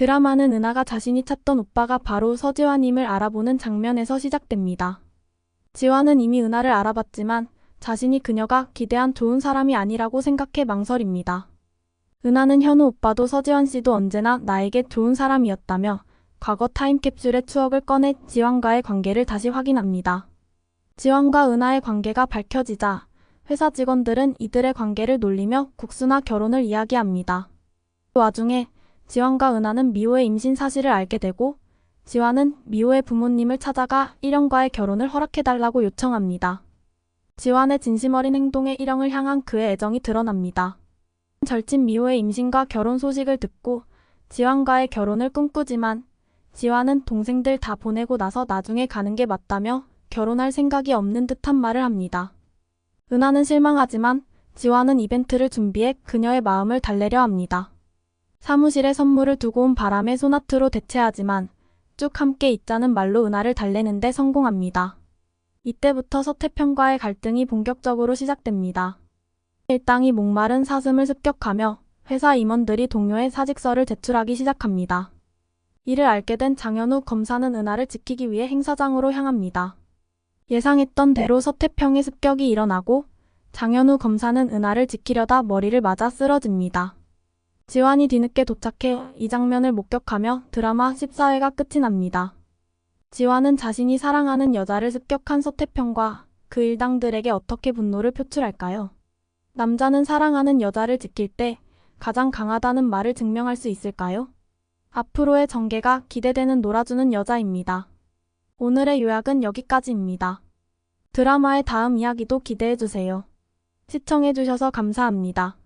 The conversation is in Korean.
드라마는 은하가 자신이 찾던 오빠가 바로 서지환임을 알아보는 장면에서 시작됩니다. 지환은 이미 은하를 알아봤지만 자신이 그녀가 기대한 좋은 사람이 아니라고 생각해 망설입니다. 은하는 현우 오빠도 서지환 씨도 언제나 나에게 좋은 사람이었다며 과거 타임캡슐의 추억을 꺼내 지환과의 관계를 다시 확인합니다. 지환과 은하의 관계가 밝혀지자 회사 직원들은 이들의 관계를 놀리며 국수나 결혼을 이야기합니다. 그 와중에 지환과 은하는 미호의 임신 사실을 알게 되고 지환은 미호의 부모님을 찾아가 일영과의 결혼을 허락해달라고 요청합니다. 지환의 진심 어린 행동에 일영을 향한 그의 애정이 드러납니다. 절친 미호의 임신과 결혼 소식을 듣고 지환과의 결혼을 꿈꾸지만 지환은 동생들 다 보내고 나서 나중에 가는 게 맞다며 결혼할 생각이 없는 듯한 말을 합니다. 은하는 실망하지만 지환은 이벤트를 준비해 그녀의 마음을 달래려 합니다. 사무실에 선물을 두고 온 바람에 소나트로 대체하지만 쭉 함께 있자는 말로 은하를 달래는데 성공합니다. 이때부터 서태평과의 갈등이 본격적으로 시작됩니다. 일당이 목마른 사슴을 습격하며 회사 임원들이 동료의 사직서를 제출하기 시작합니다. 이를 알게 된 장현우 검사는 은하를 지키기 위해 행사장으로 향합니다. 예상했던 대로 서태평의 습격이 일어나고 장현우 검사는 은하를 지키려다 머리를 맞아 쓰러집니다. 지환이 뒤늦게 도착해 이 장면을 목격하며 드라마 14회가 끝이 납니다. 지환은 자신이 사랑하는 여자를 습격한 서태평과 그 일당들에게 어떻게 분노를 표출할까요? 남자는 사랑하는 여자를 지킬 때 가장 강하다는 말을 증명할 수 있을까요? 앞으로의 전개가 기대되는 놀아주는 여자입니다. 오늘의 요약은 여기까지입니다. 드라마의 다음 이야기도 기대해주세요. 시청해주셔서 감사합니다.